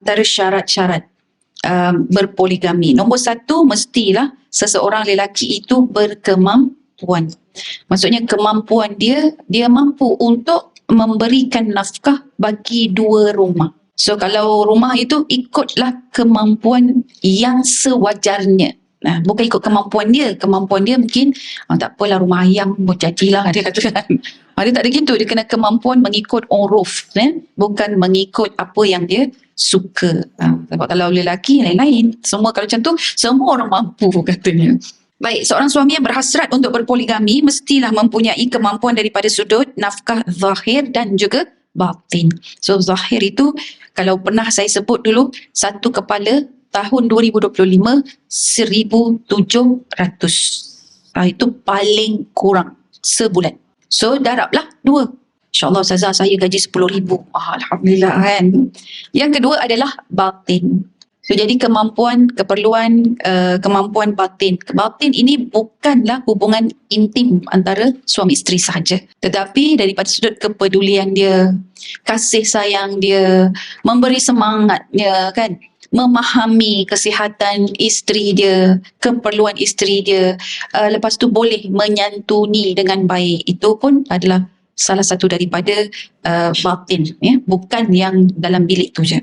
antara syarat-syarat uh, berpoligami. Nombor satu, mestilah seseorang lelaki itu berkemampuan. Maksudnya kemampuan dia, dia mampu untuk memberikan nafkah bagi dua rumah. So kalau rumah itu ikutlah kemampuan yang sewajarnya. Nah, bukan ikut kemampuan dia. Kemampuan dia mungkin, oh, tak apalah rumah ayam, berjanjilah dia katakan. Ah, dia tak ada gitu. Dia kena kemampuan mengikut uruf. Eh? Bukan mengikut apa yang dia suka. Ha, sebab kalau lelaki lain-lain. Semua kalau macam tu, semua orang mampu katanya. Baik, seorang suami yang berhasrat untuk berpoligami mestilah mempunyai kemampuan daripada sudut nafkah zahir dan juga batin. So zahir itu kalau pernah saya sebut dulu satu kepala tahun 2025 1700. Ah, itu paling kurang sebulan. So darablah dua. InsyaAllah Ustazah saya gaji RM10,000. Ah, Alhamdulillah kan. Yang kedua adalah batin. So jadi kemampuan, keperluan, uh, kemampuan batin. Batin ini bukanlah hubungan intim antara suami isteri sahaja. Tetapi daripada sudut kepedulian dia, kasih sayang dia, memberi semangatnya kan memahami kesihatan isteri dia, keperluan isteri dia, uh, lepas tu boleh menyantuni dengan baik. Itu pun adalah salah satu daripada uh, batin, ya, bukan yang dalam bilik tu je.